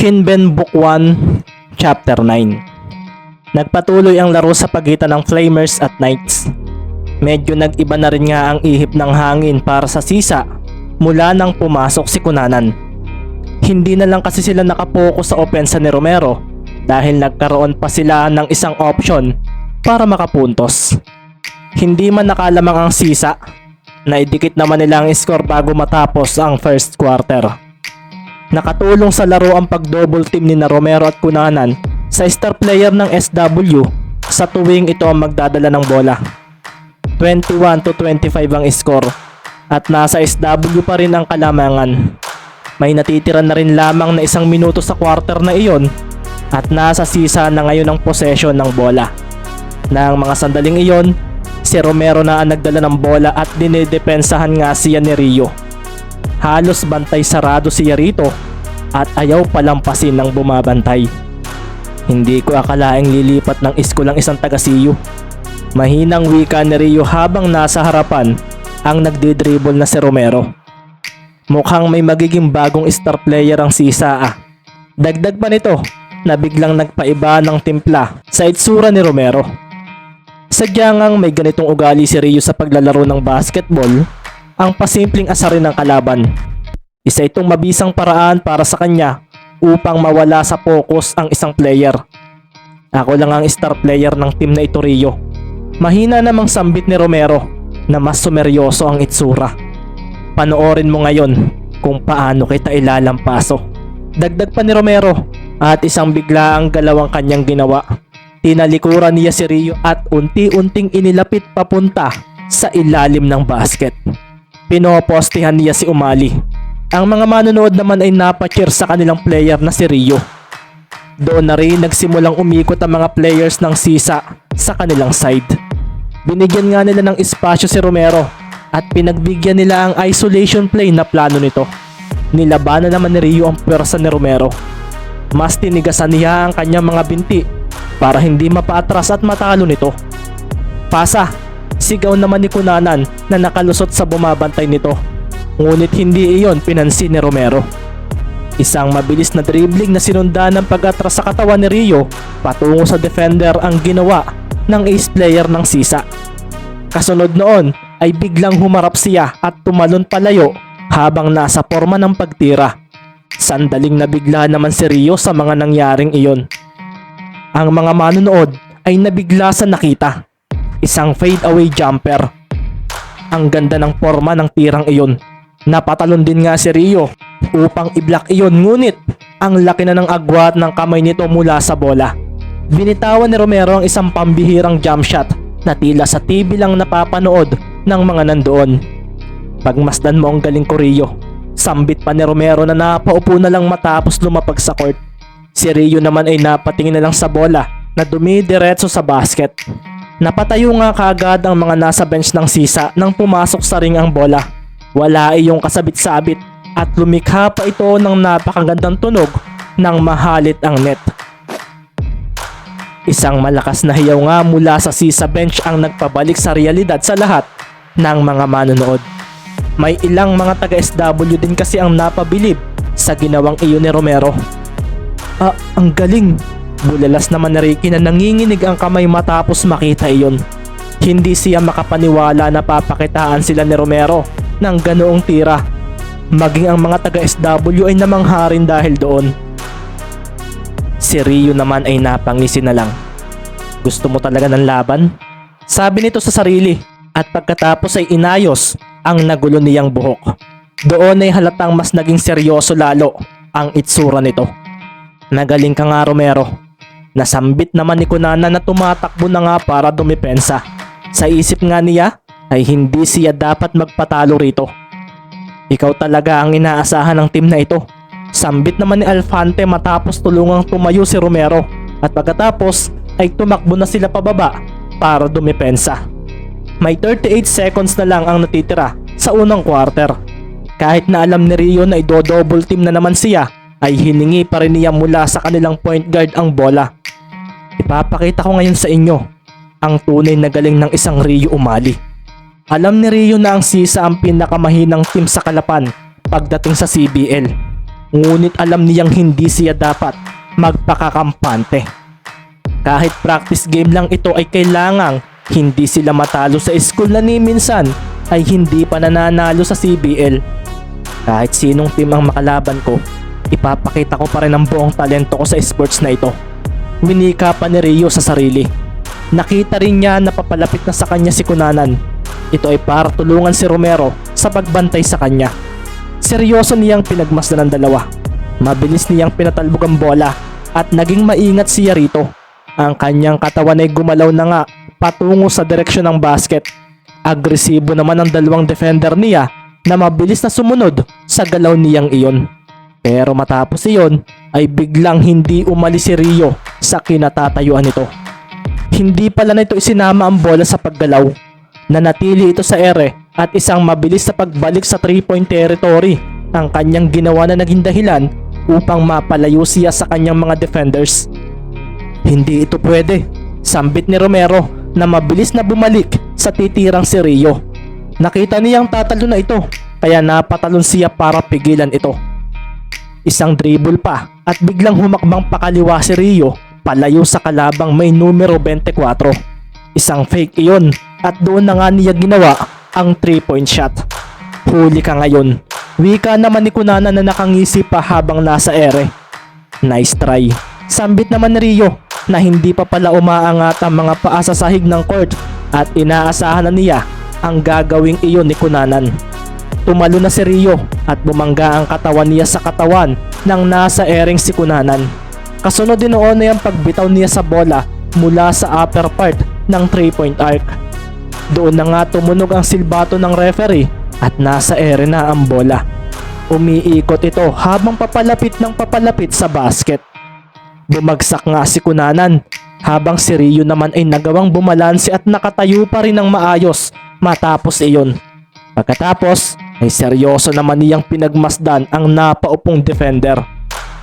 Kinben Book 1, Chapter 9 Nagpatuloy ang laro sa pagitan ng Flamers at Knights. Medyo nag-iba na rin nga ang ihip ng hangin para sa sisa mula nang pumasok si Kunanan. Hindi na lang kasi sila nakapokus sa opensa ni Romero dahil nagkaroon pa sila ng isang option para makapuntos. Hindi man nakalamang ang sisa, naidikit naman nila ang score bago matapos ang first quarter. Nakatulong sa laro ang pag-double team ni Romero at Kunanan sa star player ng SW sa tuwing ito ang magdadala ng bola. 21 to 25 ang score at nasa SW pa rin ang kalamangan. May natitira na rin lamang na isang minuto sa quarter na iyon at nasa sisa na ngayon ang possession ng bola. Nang mga sandaling iyon, si Romero na ang nagdala ng bola at dinidepensahan nga siya ni Rio. Halos bantay sarado siya rito at ayaw palampasin ng bumabantay. Hindi ko akalaing lilipat ng isko lang isang taga-siyo. Mahinang wika ni Rio habang nasa harapan ang nagdidribble na si Romero. Mukhang may magiging bagong star player ang sisa ah. Dagdag pa nito na biglang nagpaiba ng timpla sa itsura ni Romero. Sadya may ganitong ugali si Rio sa paglalaro ng basketball, ang pasimpleng asarin ng kalaban. Isa itong mabisang paraan para sa kanya upang mawala sa focus ang isang player. Ako lang ang star player ng team na ito Rio. Mahina namang sambit ni Romero na mas sumeryoso ang itsura. Panoorin mo ngayon kung paano kita ilalampaso. Dagdag pa ni Romero at isang bigla ang galawang kanyang ginawa. Tinalikuran niya si Rio at unti-unting inilapit papunta sa ilalim ng basket. Pinopostihan niya si Umali. Ang mga manonood naman ay napacheer sa kanilang player na si Rio. Doon na rin nagsimulang umikot ang mga players ng sisa sa kanilang side. Binigyan nga nila ng espasyo si Romero at pinagbigyan nila ang isolation play na plano nito. Nilabanan naman ni Rio ang pwersa ni Romero. Mas tinigasan niya ang kanyang mga binti para hindi mapaatras at matalo nito. Pasa, sigaw naman ni Kunanan na nakalusot sa bumabantay nito. Ngunit hindi iyon pinansin ni Romero. Isang mabilis na dribbling na sinundan ng pag-atras sa katawan ni Rio patungo sa defender ang ginawa ng ace player ng sisa. Kasunod noon ay biglang humarap siya at tumalon palayo habang nasa forma ng pagtira. Sandaling nabigla naman si Rio sa mga nangyaring iyon. Ang mga manonood ay nabigla sa nakita. Isang fade away jumper. Ang ganda ng forma ng tirang iyon. Napatalon din nga si Rio upang i-block iyon ngunit ang laki na ng agwat ng kamay nito mula sa bola. Binitawan ni Romero ang isang pambihirang jump shot na tila sa TV lang napapanood ng mga nandoon. Pagmasdan mo ang galing ko Rio. Sambit pa ni Romero na napaupo na lang matapos lumapag sa court. Si Rio naman ay napatingin na lang sa bola na dumidiretso sa basket. Napatayo nga kagad ang mga nasa bench ng sisa nang pumasok sa ring ang bola. Wala iyong kasabit-sabit at lumikha pa ito ng napakagandang tunog nang mahalit ang net. Isang malakas na hiyaw nga mula sa sisa bench ang nagpabalik sa realidad sa lahat ng mga manonood. May ilang mga taga-SW din kasi ang napabilib sa ginawang iyon ni Romero. Ah, ang galing! Bulalas naman ni Ricky na nanginginig ang kamay matapos makita iyon. Hindi siya makapaniwala na papakitaan sila ni Romero ng ganoong tira. Maging ang mga taga-SW ay namangharin dahil doon. Si Rio naman ay napangisi na lang. Gusto mo talaga ng laban? Sabi nito sa sarili at pagkatapos ay inayos ang nagulo niyang buhok. Doon ay halatang mas naging seryoso lalo ang itsura nito. Nagaling ka nga Romero. Nasambit naman ni Kunana na tumatakbo na nga para dumipensa. Sa isip nga niya ay hindi siya dapat magpatalo rito. Ikaw talaga ang inaasahan ng team na ito. Sambit naman ni Alfante matapos tulungang tumayo si Romero at pagkatapos ay tumakbo na sila pababa para dumipensa. May 38 seconds na lang ang natitira sa unang quarter. Kahit na alam ni Rio na ido-double team na naman siya, ay hiningi pa rin niya mula sa kanilang point guard ang bola. Ipapakita ko ngayon sa inyo ang tunay na galing ng isang Rio Umali. Alam ni Rio na ang sisa ang pinakamahinang team sa Kalapan pagdating sa CBL. Ngunit alam niyang hindi siya dapat magpakakampante. Kahit practice game lang ito ay kailangang hindi sila matalo sa school na ni minsan ay hindi pa nananalo sa CBL. Kahit sinong team ang makalaban ko, ipapakita ko pa rin ang buong talento ko sa sports na ito. Winika pa ni Rio sa sarili. Nakita rin niya na papalapit na sa kanya si Kunanan. Ito ay para tulungan si Romero sa pagbantay sa kanya. Seryoso niyang pinagmasdan ng dalawa. Mabilis niyang pinatalbog ang bola at naging maingat siya rito. Ang kanyang katawan ay gumalaw na nga patungo sa direksyon ng basket. Agresibo naman ang dalawang defender niya na mabilis na sumunod sa galaw niyang iyon. Pero matapos iyon ay biglang hindi umalis si Rio sa kinatatayuan nito. Hindi pala nito isinama ang bola sa paggalaw. Nanatili ito sa ere at isang mabilis na pagbalik sa 3-point territory ang kanyang ginawa na naging dahilan upang mapalayo siya sa kanyang mga defenders. Hindi ito pwede. Sambit ni Romero na mabilis na bumalik sa titirang si Rio. Nakita niyang tatalo na ito kaya napatalon siya para pigilan ito. Isang dribble pa at biglang humakbang pakaliwa si Rio palayo sa kalabang may numero 24. Isang fake iyon at doon na nga niya ginawa ang 3 point shot. Huli ka ngayon. Wika naman ni Kunana na nakangisi pa habang nasa ere. Nice try. Sambit naman ni Rio na hindi pa pala umaangat ang mga paa sa sahig ng court at inaasahan na niya ang gagawing iyon ni Kunanan. Tumalo na si Rio at bumangga ang katawan niya sa katawan ng nasa ering si Kunanan. Kasunod din noon ay ang pagbitaw niya sa bola mula sa upper part ng 3-point arc. Doon na nga tumunog ang silbato ng referee at nasa ere na ang bola. Umiikot ito habang papalapit ng papalapit sa basket. Bumagsak nga si Kunanan habang si Rio naman ay nagawang bumalanse at nakatayo pa rin ng maayos matapos iyon. Pagkatapos ay seryoso naman niyang pinagmasdan ang napaupong defender.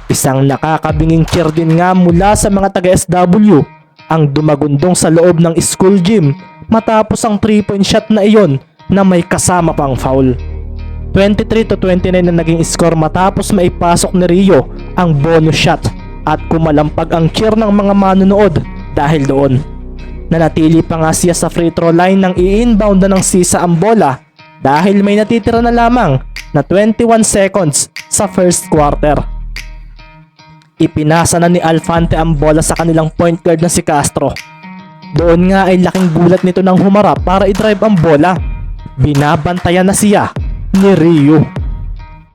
Isang nakakabinging cheer din nga mula sa mga taga-SW ang dumagundong sa loob ng school gym matapos ang 3-point shot na iyon na may kasama pang foul. 23 to 29 na naging score matapos maipasok ni Rio ang bonus shot at kumalampag ang cheer ng mga manonood dahil doon. Nanatili pa nga siya sa free throw line nang i-inbound na ng sisa ang bola dahil may natitira na lamang na 21 seconds sa first quarter. Ipinasa na ni Alfante ang bola sa kanilang point guard na si Castro. Doon nga ay laking gulat nito nang humarap para i-drive ang bola. Binabantayan na siya ni Rio.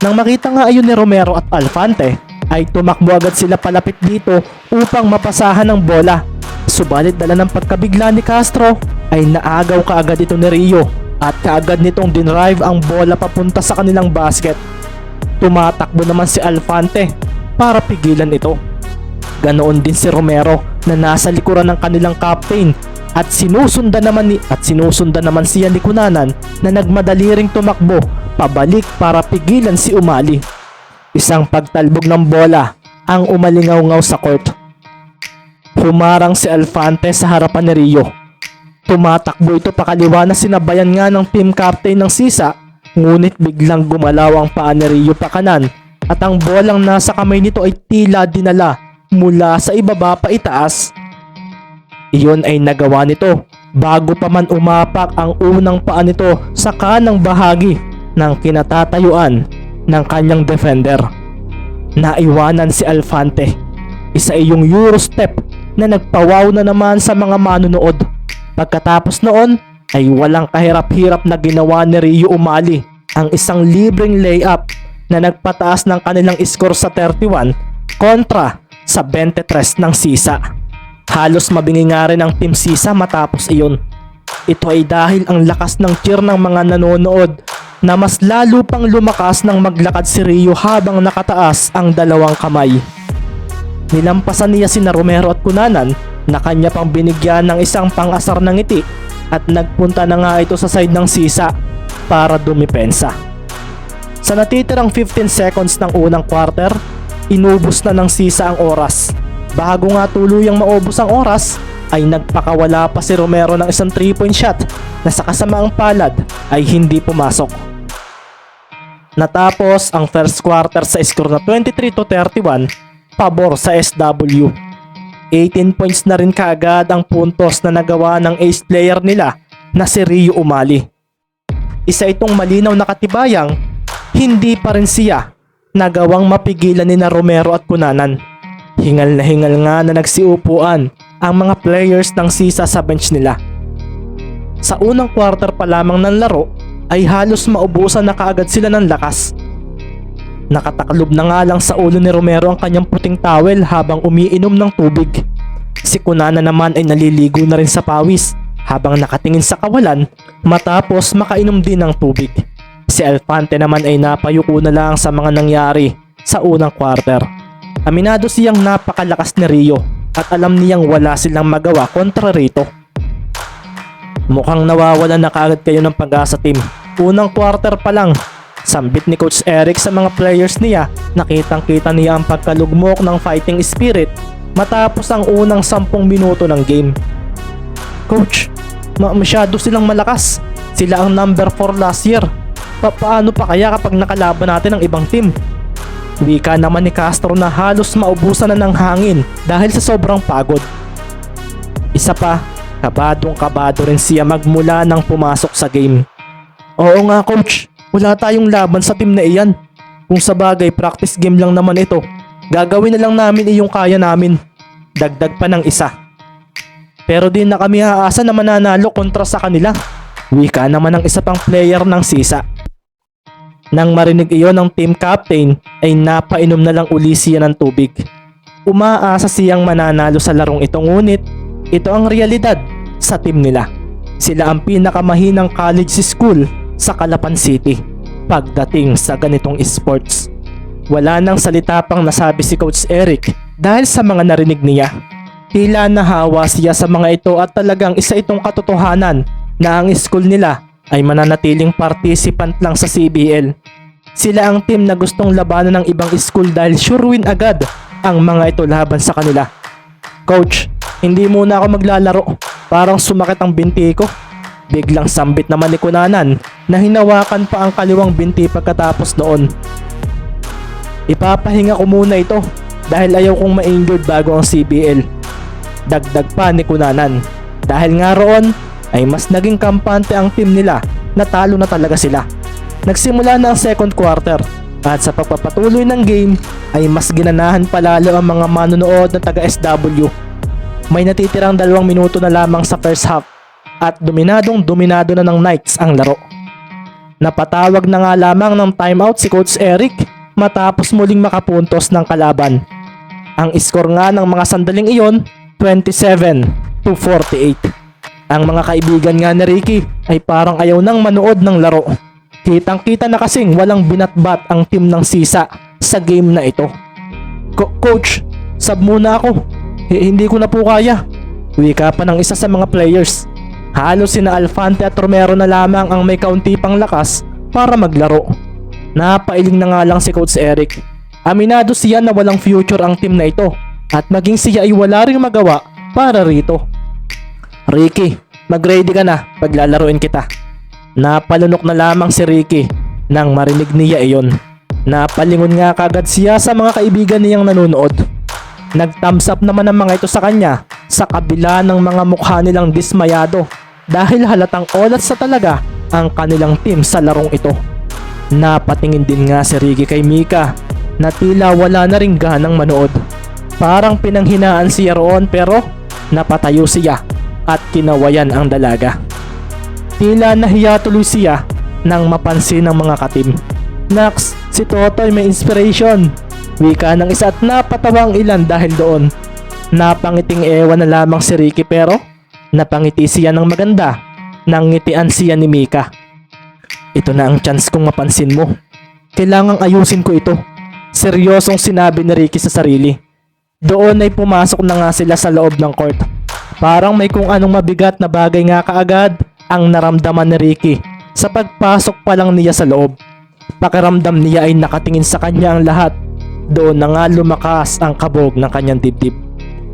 Nang makita nga ayun ni Romero at Alfante, ay tumakbo agad sila palapit dito upang mapasahan ng bola. Subalit dala ng pagkabigla ni Castro ay naagaw kaagad ito ni Rio at kaagad nitong dinrive ang bola papunta sa kanilang basket. Tumatakbo naman si Alfante para pigilan ito. Ganoon din si Romero na nasa likuran ng kanilang captain at sinusundan naman ni at sinusundan naman siya ni Kunanan na nagmadali ring tumakbo pabalik para pigilan si Umali. Isang pagtalbog ng bola ang umalingaw-ngaw sa court. Humarang si Alfante sa harapan ni Rio. Tumatakbo ito pakaliwa na sinabayan nga ng team captain ng sisa ngunit biglang gumalaw ang paa ni Rio pakanan at ang bolang nasa kamay nito ay tila dinala mula sa ibaba pa itaas. Iyon ay nagawa nito bago pa man umapak ang unang paa nito sa kanang bahagi ng kinatatayuan ng kanyang defender. Naiwanan si Alfante. Isa iyong Euro step na nagpawaw na naman sa mga manunood. Pagkatapos noon ay walang kahirap-hirap na ginawa ni Rio Umali ang isang libreng layup na nagpataas ng kanilang score sa 31 kontra sa 23 ng Sisa. Halos mabingi nga rin ang Team Sisa matapos iyon. Ito ay dahil ang lakas ng cheer ng mga nanonood na mas lalo pang lumakas nang maglakad si Rio habang nakataas ang dalawang kamay. Nilampasan niya sina Romero at Kunanan na kanya pang binigyan ng isang pang-asar ng ngiti at nagpunta na nga ito sa side ng sisa para dumipensa. Sa natitirang 15 seconds ng unang quarter, inubos na ng sisa ang oras. Bago nga tuluyang maubos ang oras, ay nagpakawala pa si Romero ng isang 3-point shot na sa kasamaang palad ay hindi pumasok. Natapos ang first quarter sa score na 23 to 31 pabor sa SW. 18 points na rin kaagad ang puntos na nagawa ng ace player nila na si Rio Umali. Isa itong malinaw na katibayang hindi pa rin siya nagawang mapigilan ni na Romero at Kunanan. Hingal na hingal nga na nagsiupuan ang mga players ng sisa sa bench nila. Sa unang quarter pa lamang ng laro ay halos maubusan na kaagad sila ng lakas. Nakataklob na nga lang sa ulo ni Romero ang kanyang puting towel habang umiinom ng tubig. Si Kunana naman ay naliligo na rin sa pawis habang nakatingin sa kawalan matapos makainom din ng tubig. Si Alfante naman ay napayuko na lang sa mga nangyari sa unang quarter. Aminado siyang napakalakas ni Rio at alam niyang wala silang magawa kontra rito. Mukhang nawawalan na kaagad kayo ng pag-asa team. Unang quarter pa lang, sambit ni Coach Eric sa mga players niya, nakitang kita niya ang pagkalugmok ng fighting spirit matapos ang unang 10 minuto ng game. Coach, ma- masyado silang malakas. Sila ang number 4 last year. Pa- paano pa kaya kapag nakalaban natin ang ibang team? Wika naman ni Castro na halos maubusan na ng hangin dahil sa sobrang pagod. Isa pa, kabadong kabado rin siya magmula nang pumasok sa game. Oo nga coach, wala tayong laban sa team na iyan. Kung sa bagay practice game lang naman ito, gagawin na lang namin iyong kaya namin. Dagdag pa ng isa. Pero di na kami haasa na mananalo kontra sa kanila. Wika naman ng isa pang player ng sisa. Nang marinig iyon ng team captain ay napainom na lang uli siya ng tubig. Umaasa siyang mananalo sa larong ito ngunit ito ang realidad sa team nila. Sila ang pinakamahinang college school sa Calapan City pagdating sa ganitong sports. Wala nang salita pang nasabi si Coach Eric dahil sa mga narinig niya. Tila nahawa siya sa mga ito at talagang isa itong katotohanan na ang school nila ay mananatiling participant lang sa CBL. Sila ang team na gustong labanan ng ibang school dahil sure win agad ang mga ito laban sa kanila. Coach, hindi muna ako maglalaro. Parang sumakit ang binti ko. Biglang sambit naman ni Kunanan na hinawakan pa ang kaliwang binti pagkatapos noon. Ipapahinga ko muna ito dahil ayaw kong ma-injured bago ang CBL. Dagdag pa ni Kunanan. Dahil nga roon ay mas naging kampante ang team nila na talo na talaga sila. Nagsimula na ang second quarter at sa pagpapatuloy ng game ay mas ginanahan palalo ang mga manonood na taga SW. May natitirang dalawang minuto na lamang sa first half at dominadong dominado na ng Knights ang laro. Napatawag na nga lamang ng timeout si Coach Eric matapos muling makapuntos ng kalaban. Ang score nga ng mga sandaling iyon, 27 to 48. Ang mga kaibigan nga ni Ricky ay parang ayaw nang manood ng laro. Kitang kita na kasing walang binatbat ang team ng Sisa sa game na ito. Co- Coach, sub muna ako. H- hindi ko na po kaya. Wika pa ng isa sa mga players. Halos sina Alfante at Romero na lamang ang may kaunti pang lakas para maglaro. Napailing na nga lang si Coach Eric. Aminado siya na walang future ang team na ito at maging siya ay wala ring magawa para rito. Ricky, mag-ready ka na, paglalaruin kita. Napalunok na lamang si Ricky nang marinig niya iyon. Napalingon nga kagad siya sa mga kaibigan niyang nanonood. Nag-thumbs up naman ang mga ito sa kanya sa kabila ng mga mukha nilang dismayado dahil halatang olat sa talaga ang kanilang team sa larong ito. Napatingin din nga si Ricky kay Mika na tila wala na ring ganang manood. Parang pinanghinaan siya roon pero napatayo siya at kinawayan ang dalaga. Tila nahiya tuloy siya nang mapansin ng mga katim. Nax, si Totoy may inspiration. Wika ng isa at napatawa ang ilan dahil doon. Napangiting ewan na lamang si Ricky pero napangiti siya ng maganda nang ngitian siya ni Mika. Ito na ang chance kong mapansin mo. Kailangang ayusin ko ito. Seryosong sinabi ni Ricky sa sarili. Doon ay pumasok na nga sila sa loob ng court. Parang may kung anong mabigat na bagay nga kaagad ang naramdaman ni Ricky sa pagpasok pa lang niya sa loob. Pakiramdam niya ay nakatingin sa kanya ang lahat. Doon na nga lumakas ang kabog ng kanyang dibdib.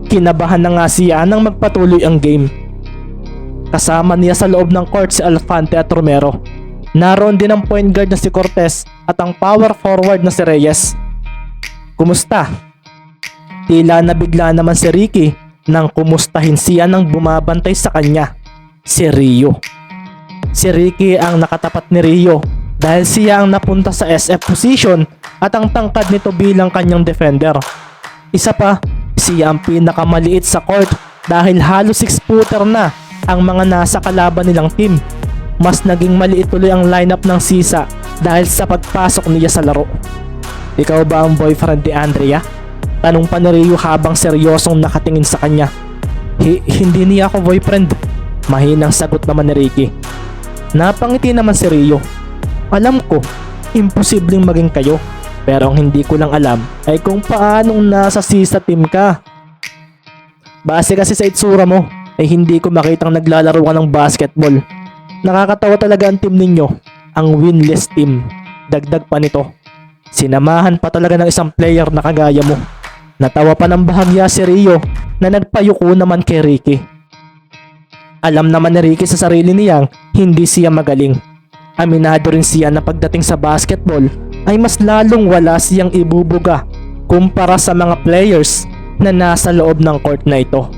Kinabahan na nga siya nang magpatuloy ang game. Kasama niya sa loob ng court si Alfante at Romero. Naroon din ang point guard na si Cortez at ang power forward na si Reyes. Kumusta? Tila nabigla naman si Ricky nang kumustahin siya ng bumabantay sa kanya, si Rio. Si Ricky ang nakatapat ni Rio dahil siya ang napunta sa SF position at ang tangkad nito bilang kanyang defender. Isa pa, siya ang pinakamaliit sa court dahil halos 6 footer na ang mga nasa kalaban nilang team. Mas naging maliit tuloy ang lineup ng Sisa dahil sa pagpasok niya sa laro. Ikaw ba ang boyfriend ni Andrea? Tanong pa ni Rio habang seryosong nakatingin sa kanya. Hi- hindi niya ako boyfriend. Mahinang sagot naman ni Ricky. Napangiti naman si Rio. Alam ko, imposibleng maging kayo. Pero ang hindi ko lang alam ay kung paanong nasa sisa team ka. Base kasi sa itsura mo, ay hindi ko makitang naglalaro ka ng basketball. Nakakatawa talaga ang team ninyo, ang winless team. Dagdag pa nito, sinamahan pa talaga ng isang player na kagaya mo. Natawa pa ng bahagya si Rio na nagpayuko naman kay Ricky. Alam naman ni Ricky sa sarili niyang hindi siya magaling. Aminado rin siya na pagdating sa basketball ay mas lalong wala siyang ibubuga kumpara sa mga players na nasa loob ng court na ito.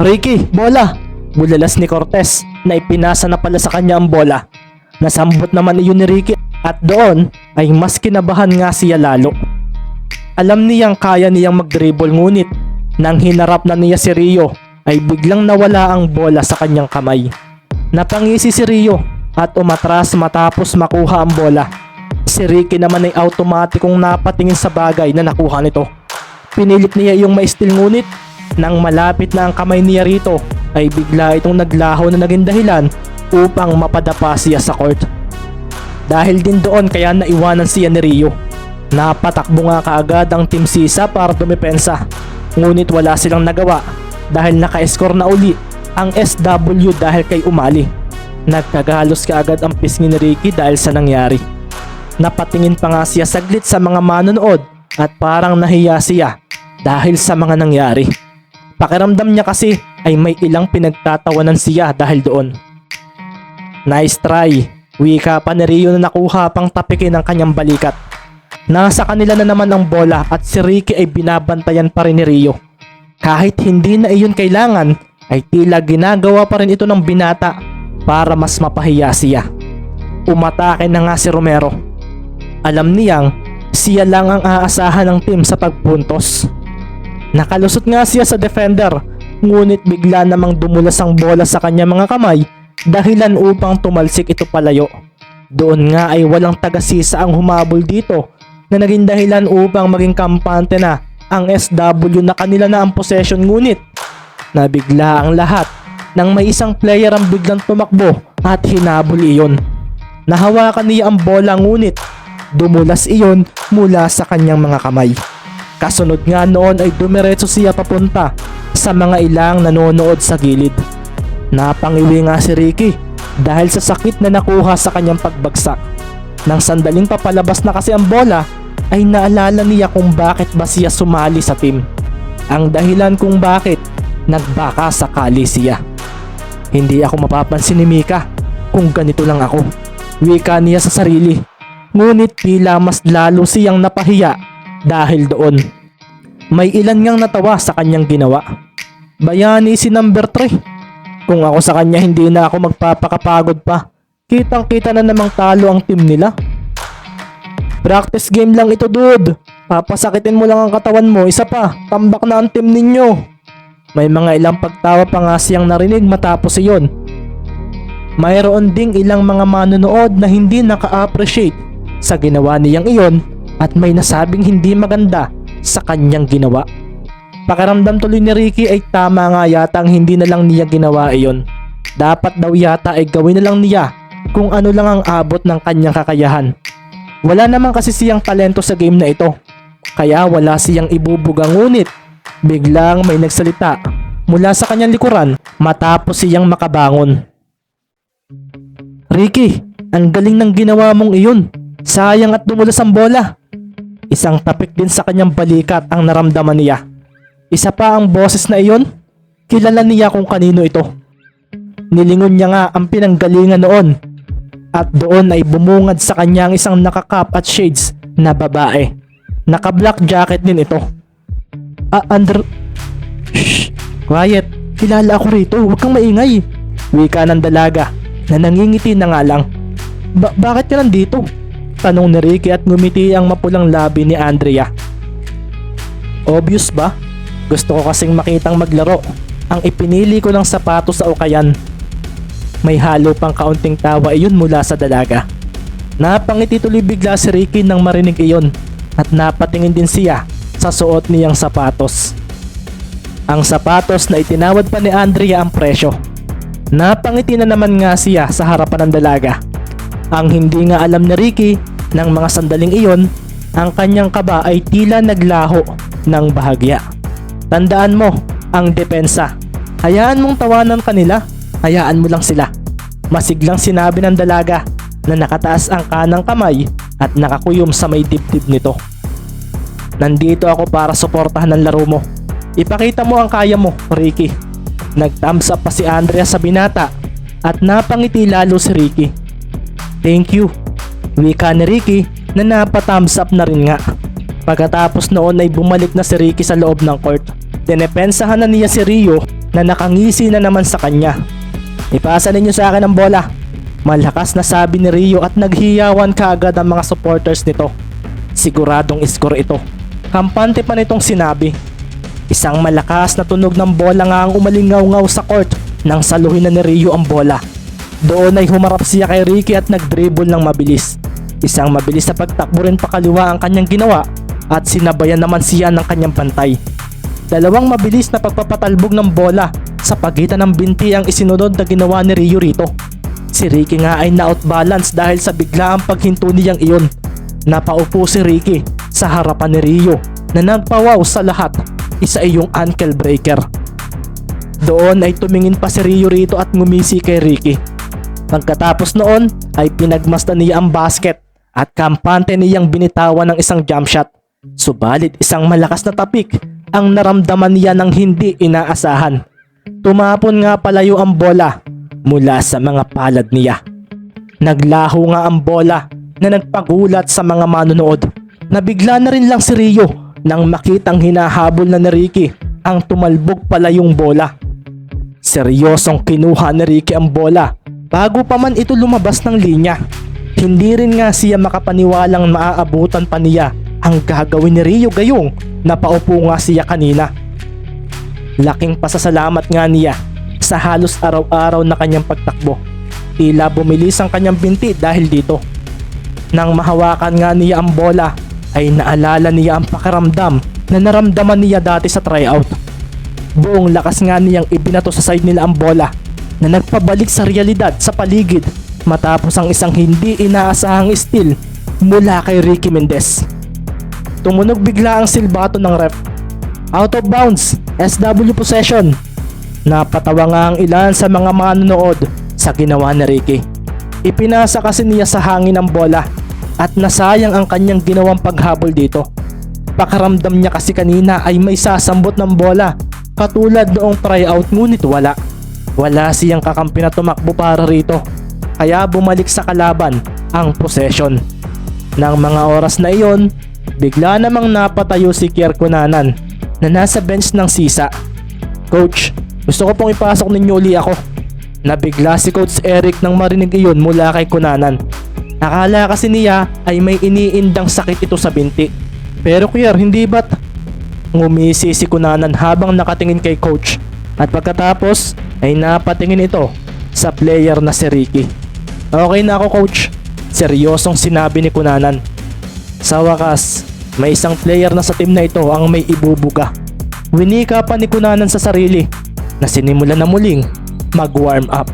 Ricky, bola! Bulalas ni Cortez na ipinasa na pala sa kanya ang bola. Nasambot naman iyon ni Ricky at doon ay mas kinabahan nga siya lalo. Alam niyang kaya niyang mag-dribble ngunit nang hinarap na niya si Rio ay biglang nawala ang bola sa kanyang kamay. Napangisi si Rio at umatras matapos makuha ang bola. Si Ricky naman ay automatikong napatingin sa bagay na nakuha nito. Pinilit niya yung maistil ngunit nang malapit na ang kamay niya rito ay bigla itong naglaho na naging dahilan upang mapadapa siya sa court. Dahil din doon kaya naiwanan siya ni Rio. Napatakbo nga kaagad ang Team Sisa para dumepensa. Ngunit wala silang nagawa dahil naka-score na uli ang SW dahil kay Umali. Nagkagalos kaagad ang pisngi ni Ricky dahil sa nangyari. Napatingin pa nga siya saglit sa mga manonood at parang nahiya siya dahil sa mga nangyari. Pakiramdam niya kasi ay may ilang pinagtatawanan siya dahil doon. Nice try. Wika pa ni Rio na nakuha pang tapikin ng kanyang balikat. Nasa kanila na naman ang bola at si Ricky ay binabantayan pa rin ni Rio. Kahit hindi na iyon kailangan, ay tila ginagawa pa rin ito ng binata para mas mapahiya siya. Umatake na nga si Romero. Alam niyang siya lang ang aasahan ng team sa pagpuntos. Nakalusot nga siya sa defender, ngunit bigla namang dumulas ang bola sa kanya mga kamay dahilan upang tumalsik ito palayo. Doon nga ay walang tagasisa ang humabol dito na naging dahilan upang maging kampante na ang SW na kanila na ang possession ngunit nabigla ang lahat nang may isang player ang biglang tumakbo at hinabol iyon. Nahawakan niya ang bola ngunit dumulas iyon mula sa kanyang mga kamay. Kasunod nga noon ay dumiretso siya papunta sa mga ilang nanonood sa gilid. Napangiwi nga si Ricky dahil sa sakit na nakuha sa kanyang pagbagsak. Nang sandaling papalabas na kasi ang bola, ay naalala niya kung bakit ba siya sumali sa team. Ang dahilan kung bakit nagbaka sakali siya. Hindi ako mapapansin ni Mika kung ganito lang ako. Wika niya sa sarili. Ngunit tila mas lalo siyang napahiya dahil doon. May ilan ngang natawa sa kanyang ginawa. Bayani si number 3. Kung ako sa kanya hindi na ako magpapakapagod pa. Kitang kita na namang talo ang team nila. Practice game lang ito dude. Papasakitin mo lang ang katawan mo. Isa pa, tambak na ang team ninyo. May mga ilang pagtawa pa nga siyang narinig matapos iyon. Mayroon ding ilang mga manonood na hindi naka-appreciate sa ginawa niyang iyon at may nasabing hindi maganda sa kanyang ginawa. Pakiramdam tuloy ni Ricky ay tama nga yata ang hindi na lang niya ginawa iyon. Dapat daw yata ay gawin na lang niya kung ano lang ang abot ng kanyang kakayahan. Wala naman kasi siyang talento sa game na ito. Kaya wala siyang ibubuga ngunit biglang may nagsalita mula sa kanyang likuran matapos siyang makabangon. Ricky, ang galing ng ginawa mong iyon. Sayang at dumulas ang bola. Isang tapik din sa kanyang balikat ang naramdaman niya. Isa pa ang boses na iyon. Kilala niya kung kanino ito. Nilingon niya nga ang pinanggalingan noon. At doon ay bumungad sa kanya ang isang nakakap at shades na babae. Naka-black jacket din ito. Ah, under... Shh! Quiet! Kilala ako rito, huwag kang maingay. Wika ng dalaga na nangingiti na nga lang. Ba- bakit ka nandito? Tanong ni Ricky at ngumiti ang mapulang labi ni Andrea. Obvious ba? Gusto ko kasing makitang maglaro. Ang ipinili ko ng sapatos sa ukayan. May halo pang kaunting tawa iyon mula sa dalaga. Napangiti tuloy bigla si Ricky nang marinig iyon at napatingin din siya sa suot niyang sapatos. Ang sapatos na itinawad pa ni Andrea ang presyo. Napangiti na naman nga siya sa harapan ng dalaga. Ang hindi nga alam ni Ricky ng mga sandaling iyon, ang kanyang kaba ay tila naglaho ng bahagya. Tandaan mo, ang depensa. Hayaan mong tawanan kanila, hayaan mo lang sila. Masiglang sinabi ng dalaga na nakataas ang kanang kamay at nakakuyom sa may dibdib nito. Nandito ako para suportahan ang laro mo. Ipakita mo ang kaya mo, Ricky. Nag-thumbs up pa si Andrea sa binata at napangiti lalo si Ricky. Thank you. Wika ni Ricky na napa-thumbs up na rin nga. Pagkatapos noon ay bumalik na si Ricky sa loob ng court. Dinepensahan na niya si Rio na nakangisi na naman sa kanya. Ipasa ninyo sa akin ang bola. Malakas na sabi ni Rio at naghiyawan kaagad ang mga supporters nito. Siguradong score ito. Kampante pa nitong sinabi. Isang malakas na tunog ng bola nga ang umalingaw-ngaw sa court nang saluhin na ni Rio ang bola. Doon ay humarap siya kay Ricky at nag-dribble ng mabilis. Isang mabilis na pagtakbo rin pakaliwa ang kanyang ginawa at sinabayan naman siya ng kanyang pantay. Dalawang mabilis na pagpapatalbog ng bola sa pagitan ng binti ang isinunod na ginawa ni Rio rito. Si Ricky nga ay na-outbalance dahil sa biglaang paghinto niyang iyon. Napaupo si Ricky sa harapan ni Rio na nagpawaw sa lahat isa iyong ankle breaker. Doon ay tumingin pa si Rio rito at ngumisi kay Ricky. Pagkatapos noon ay pinagmasdan niya ang basket at kampante niyang binitawan ng isang jump shot. Subalit isang malakas na tapik ang naramdaman niya ng hindi inaasahan. Tumapon nga palayo ang bola mula sa mga palad niya. Naglaho nga ang bola na nagpagulat sa mga manonood. Nabigla na rin lang si Rio nang makitang hinahabol na ni Ricky ang tumalbog palayong bola. Seryosong kinuha ni Ricky ang bola bago pa man ito lumabas ng linya. Hindi rin nga siya makapaniwalang maaabutan pa niya ang gagawin ni Rio gayong napaupo nga siya kanina. Laking pasasalamat nga niya sa halos araw-araw na kanyang pagtakbo. Tila bumilis ang kanyang binti dahil dito. Nang mahawakan nga niya ang bola ay naalala niya ang pakiramdam na naramdaman niya dati sa tryout. Buong lakas nga niyang ibinato sa side nila ang bola na nagpabalik sa realidad sa paligid matapos ang isang hindi inaasahang steal mula kay Ricky Mendez. Tumunog bigla ang silbato ng ref. Out of bounds, SW possession. Napatawa nga ang ilan sa mga manonood sa ginawa ni Ricky. Ipinasa kasi niya sa hangin ang bola at nasayang ang kanyang ginawang paghabol dito. Pakaramdam niya kasi kanina ay may sasambot ng bola katulad noong tryout ngunit wala. Wala siyang kakampi na tumakbo para rito kaya bumalik sa kalaban ang possession. Nang mga oras na iyon, bigla namang napatayo si Kier Kunanan na nasa bench ng sisa. Coach, gusto ko pong ipasok ninyo uli ako. Nabigla si Coach Eric nang marinig iyon mula kay Kunanan. Akala kasi niya ay may iniindang sakit ito sa binti. Pero Kier, hindi ba't? Ngumisi si Kunanan habang nakatingin kay coach at pagkatapos ay napatingin ito sa player na si Ricky. Okay na ako coach, seryosong sinabi ni Kunanan. Sa wakas, may isang player na sa team na ito ang may ibubuga. Winika pa ni Kunanan sa sarili na sinimulan na muling mag-warm up.